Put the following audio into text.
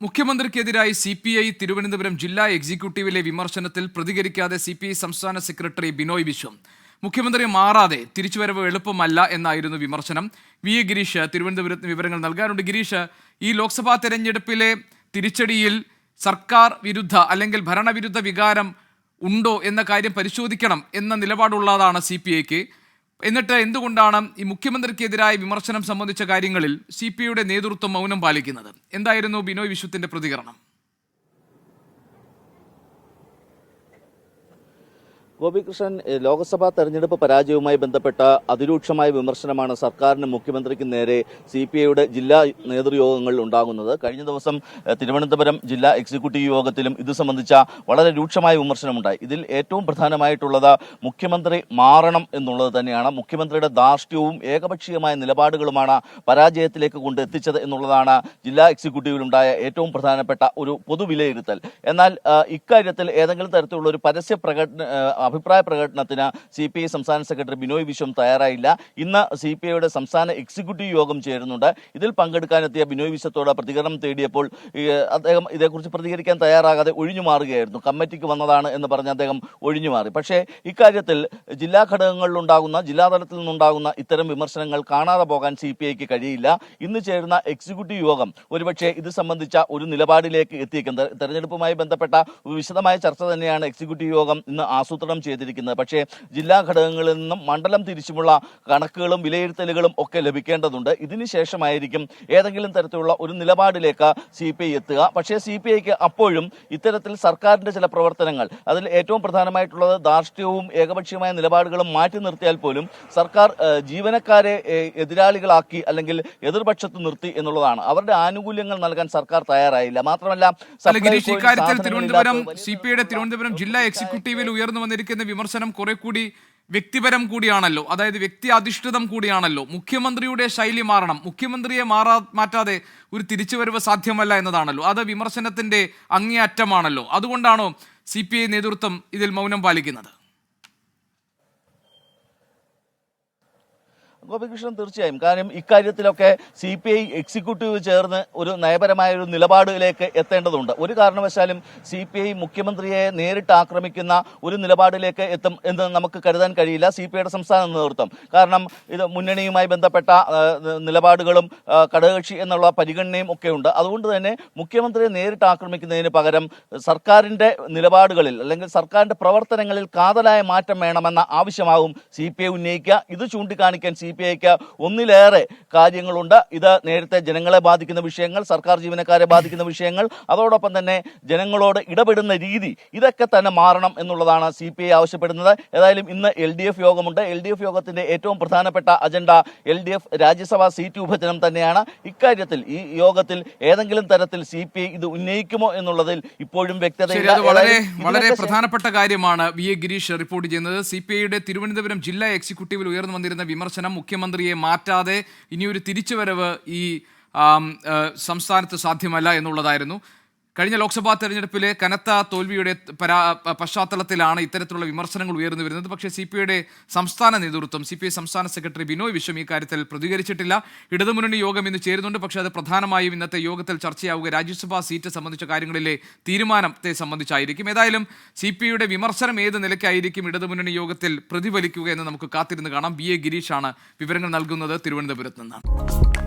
മുഖ്യമന്ത്രിക്കെതിരായി C P I Thiruvananthapuram ജില്ലാ എക്സിക്യൂട്ടീവിലെ വിമർശനത്തിൽ പ്രതികരിക്കാതെ സി പി ഐ സംസ്ഥാന സെക്രട്ടറി ബിനോയ് വിശ്വം. മുഖ്യമന്ത്രി മാറാതെ തിരിച്ചുവരവ് എളുപ്പമല്ല എന്നായിരുന്നു വിമർശനം. വി എ ഗിരീഷ് തിരുവനന്തപുരത്ത് വിവരങ്ങൾ നൽകാറുണ്ട്. ഗിരീഷ് ഈ ലോക്സഭാ തെരഞ്ഞെടുപ്പിലെ തിരിച്ചടിയിൽ സർക്കാർ വിരുദ്ധ അല്ലെങ്കിൽ ഭരണവിരുദ്ധ വികാരം ഉണ്ടോ എന്ന കാര്യം പരിശോധിക്കണം എന്ന നിലപാടുള്ളതാണ് സി പി ഐക്ക്. എന്നിട്ട് എന്തുകൊണ്ടാണ് ഈ മുഖ്യമന്ത്രിക്കെതിരായ വിമർശനം സംബന്ധിച്ച കാര്യങ്ങളിൽ സി പി ഐയുടെ നേതൃത്വം മൗനം പാലിക്കുന്നത്? എന്തായിരുന്നു ബിനോയ് വിശ്വത്തിന്റെ പ്രതികരണം? ഗോപികൃഷ്ണൻ ലോക്സഭാ തെരഞ്ഞെടുപ്പ് പരാജയവുമായി ബന്ധപ്പെട്ട അതിരൂക്ഷമായ വിമർശനമാണ് സർക്കാരിനും മുഖ്യമന്ത്രിക്കും നേരെ സി പി ഐയുടെ ജില്ലാ നേതൃയോഗങ്ങളിൽ ഉണ്ടാകുന്നത്. കഴിഞ്ഞ ദിവസം തിരുവനന്തപുരം ജില്ലാ എക്സിക്യൂട്ടീവ് യോഗത്തിലും ഇത് സംബന്ധിച്ച വളരെ രൂക്ഷമായ വിമർശനമുണ്ടായി. ഇതിൽ ഏറ്റവും പ്രധാനമായിട്ടുള്ളത് മുഖ്യമന്ത്രി മാറണം എന്നുള്ളത് തന്നെയാണ്. മുഖ്യമന്ത്രിയുടെ ധാർഷ്ട്യവും ഏകപക്ഷീയമായ നിലപാടുകളുമാണ് പരാജയത്തിലേക്ക് കൊണ്ട് എത്തിച്ചത് എന്നുള്ളതാണ് ജില്ലാ എക്സിക്യൂട്ടീവിലുണ്ടായ ഏറ്റവും പ്രധാനപ്പെട്ട ഒരു പൊതുവിലയിരുത്തൽ. എന്നാൽ ഇക്കാര്യത്തിൽ ഏതെങ്കിലും തരത്തിലുള്ള ഒരു പരസ്യ പ്രകടന അഭിപ്രായ പ്രകടനത്തിന് സി പി ഐ സംസ്ഥാന സെക്രട്ടറി ബിനോയ് വിശ്വം തയ്യാറായില്ല. ഇന്ന് സി പി ഐയുടെ സംസ്ഥാന എക്സിക്യൂട്ടീവ് യോഗം ചേരുന്നുണ്ട്. ഇതിൽ പങ്കെടുക്കാനെത്തിയ ബിനോയ് വിശ്വത്തോട് പ്രതികരണം തേടിയപ്പോൾ അദ്ദേഹം ഇതേക്കുറിച്ച് പ്രതികരിക്കാൻ തയ്യാറാകാതെ ഒഴിഞ്ഞു മാറുകയായിരുന്നു. കമ്മിറ്റിക്ക് വന്നതാണ് എന്ന് പറഞ്ഞ് അദ്ദേഹം ഒഴിഞ്ഞു മാറി. പക്ഷേ ഇക്കാര്യത്തിൽ ജില്ലാ ഘടകങ്ങളിലുണ്ടാകുന്ന ജില്ലാതലത്തിൽ നിന്നുണ്ടാകുന്ന ഇത്തരം വിമർശനങ്ങൾ കാണാതെ പോകാൻ സി പി ഐക്ക് കഴിയില്ല. ഇന്ന് ചേരുന്ന എക്സിക്യൂട്ടീവ് യോഗം ഒരുപക്ഷെ ഇത് സംബന്ധിച്ച ഒരു നിലപാടിലേക്ക് എത്തിയേക്കും. തെരഞ്ഞെടുപ്പുമായി ബന്ധപ്പെട്ട വിശദമായ ചർച്ച തന്നെയാണ് എക്സിക്യൂട്ടീവ് യോഗം ഇന്ന് ആസൂത്രണം ചെയ്തിരിക്കുന്നത്. പക്ഷേ ജില്ലാ ഘടകങ്ങളിൽ നിന്നും മണ്ഡലം തിരിച്ചുമുള്ള കണക്കുകളും വിലയിരുത്തലുകളും ഒക്കെ ലഭിക്കേണ്ടതുണ്ട്. ഇതിന് ശേഷമായിരിക്കും ഏതെങ്കിലും തരത്തിലുള്ള ഒരു നിലപാടിലേക്ക് സി പി ഐ എത്തുക. പക്ഷേ സി പി ഐക്ക് അപ്പോഴും ഇത്തരത്തിൽ സർക്കാരിന്റെ ചില പ്രവർത്തനങ്ങൾ അതിൽ ഏറ്റവും പ്രധാനമായിട്ടുള്ളത് ധാർഷ്ട്യവും ഏകപക്ഷീയമായ നിലപാടുകളും മാറ്റി നിർത്തിയാൽ പോലും സർക്കാർ ജീവനക്കാരെ എതിരാളികളാക്കി അല്ലെങ്കിൽ എതിർപക്ഷത്ത് നിർത്തി എന്നുള്ളതാണ്. അവരുടെ ആനുകൂല്യങ്ങൾ നൽകാൻ സർക്കാർ തയ്യാറായില്ല. മാത്രമല്ല തിരുവനന്തപുരം സി പി ഐയുടെ തിരുവനന്തപുരം ജില്ലാ എക്സിക്യൂട്ടീവിൽ ഉയർന്നു വന്നിരിക്കുന്ന വിമർശനം കുറെ കൂടി വ്യക്തിപരം കൂടിയാണല്ലോ. അതായത് വ്യക്തി അധിഷ്ഠിതം കൂടിയാണല്ലോ. മുഖ്യമന്ത്രിയുടെ ശൈലി മാറണം. മുഖ്യമന്ത്രിയെ മാറാ മാറ്റാതെ ഒരു തിരിച്ചുവരവ് സാധ്യമല്ല എന്നതാണല്ലോ. അത് വിമർശനത്തിന്റെ അങ്ങേയറ്റമാണല്ലോ. അതുകൊണ്ടാണോ സി നേതൃത്വം ഇതിൽ മൗനം പാലിക്കുന്നത്? ഗോപികൃഷ്ണൻ തീർച്ചയായും. കാരണം ഇക്കാര്യത്തിലൊക്കെ സി പി ഐ എക്സിക്യൂട്ടീവ് ചേർന്ന് ഒരു നയപരമായ ഒരു നിലപാടിലേക്ക് എത്തേണ്ടതുണ്ട്. ഒരു കാരണവശാലും സി പി ഐ മുഖ്യമന്ത്രിയെ നേരിട്ട് ആക്രമിക്കുന്ന ഒരു നിലപാടിലേക്ക് എത്തും എന്ന് നമുക്ക് കരുതാൻ കഴിയില്ല. സി പി ഐയുടെ സംസ്ഥാന നേതൃത്വം. കാരണം ഇത് മുന്നണിയുമായി ബന്ധപ്പെട്ട നിലപാടുകളും ഘടകകക്ഷി എന്നുള്ള പരിഗണനയും ഒക്കെ ഉണ്ട്. അതുകൊണ്ട് തന്നെ മുഖ്യമന്ത്രിയെ നേരിട്ട് ആക്രമിക്കുന്നതിന് പകരം സർക്കാരിന്റെ നിലപാടുകളിൽ അല്ലെങ്കിൽ സർക്കാരിന്റെ പ്രവർത്തനങ്ങളിൽ കാതലായ മാറ്റം വേണമെന്ന ആവശ്യമാവും സി പി ഐ ഉന്നയിക്കുക. ഇത് ചൂണ്ടിക്കാണിക്കാൻ സി പി ഐക്ക് ഒന്നിലേറെ കാര്യങ്ങളുണ്ട്. ഇത് നേരത്തെ ജനങ്ങളെ ബാധിക്കുന്ന വിഷയങ്ങൾ സർക്കാർ ജീവനക്കാരെ ബാധിക്കുന്ന വിഷയങ്ങൾ അതോടൊപ്പം തന്നെ ജനങ്ങളോട് ഇടപെടുന്ന രീതി ഇതൊക്കെ തന്നെ മാറണം എന്നുള്ളതാണ് സി പി ഐ ആവശ്യപ്പെടുന്നത്. ഏതായാലും ഇന്ന് എൽ ഡി എഫ് യോഗമുണ്ട്. എൽ ഡി എഫ് യോഗത്തിന്റെ ഏറ്റവും പ്രധാനപ്പെട്ട agenda L D F Rajya Sabha seat വിഭജനം തന്നെയാണ്. ഇക്കാര്യത്തിൽ ഈ യോഗത്തിൽ ഏതെങ്കിലും തരത്തിൽ സി പി ഐ ഇത് ഉന്നയിക്കുമോ എന്നുള്ളതിൽ ഇപ്പോഴും അത് വളരെ വളരെ പ്രധാനപ്പെട്ട കാര്യമാണ് വി എ ഗിരീഷ് റിപ്പോർട്ട് ചെയ്യുന്നത്. സി പി ഐയുടെ തിരുവനന്തപുരം ജില്ലാ എക്സിക്യൂട്ടീവിൽ ഉയർന്നു വന്നിരുന്ന വിമർശനം മുഖ്യമന്ത്രിയെ മാറ്റാതെ ഇനിയൊരു തിരിച്ചുവരവ് ഈ സംസ്ഥാനത്ത് സാധ്യമല്ല എന്നുള്ളതായിരുന്നു. കഴിഞ്ഞ ലോക്സഭാ തെരഞ്ഞെടുപ്പിലെ കനത്ത തോൽവിയുടെ പരാ പശ്ചാത്തലത്തിലാണ് ഇത്തരത്തിലുള്ള വിമർശനങ്ങൾ ഉയർന്നു വരുന്നത്. പക്ഷേ സി പി ഐയുടെ സംസ്ഥാന നേതൃത്വം സി പി ഐ സംസ്ഥാന സെക്രട്ടറി ബിനോയ് വിശ്വം കാര്യത്തിൽ പ്രതികരിച്ചിട്ടില്ല. ഇടതുമുന്നണി യോഗം ഇന്ന് ചേരുന്നുണ്ട്. പക്ഷേ അത് പ്രധാനമായും ഇന്നത്തെ യോഗത്തിൽ ചർച്ചയാവുക രാജ്യസഭാ സീറ്റ് സംബന്ധിച്ച കാര്യങ്ങളിലെ തീരുമാനത്തെ സംബന്ധിച്ചായിരിക്കും. ഏതായാലും സി പി ഐയുടെ വിമർശനം ഏത് നിലയ്ക്കായിരിക്കും ഇടതുമുന്നണി യോഗത്തിൽ പ്രതിഫലിക്കുക എന്ന് നമുക്ക് കാത്തിരുന്ന് കാണാം. ബി എ ഗിരീഷാണ് വിവരങ്ങൾ നൽകുന്നത് തിരുവനന്തപുരത്ത് നിന്ന്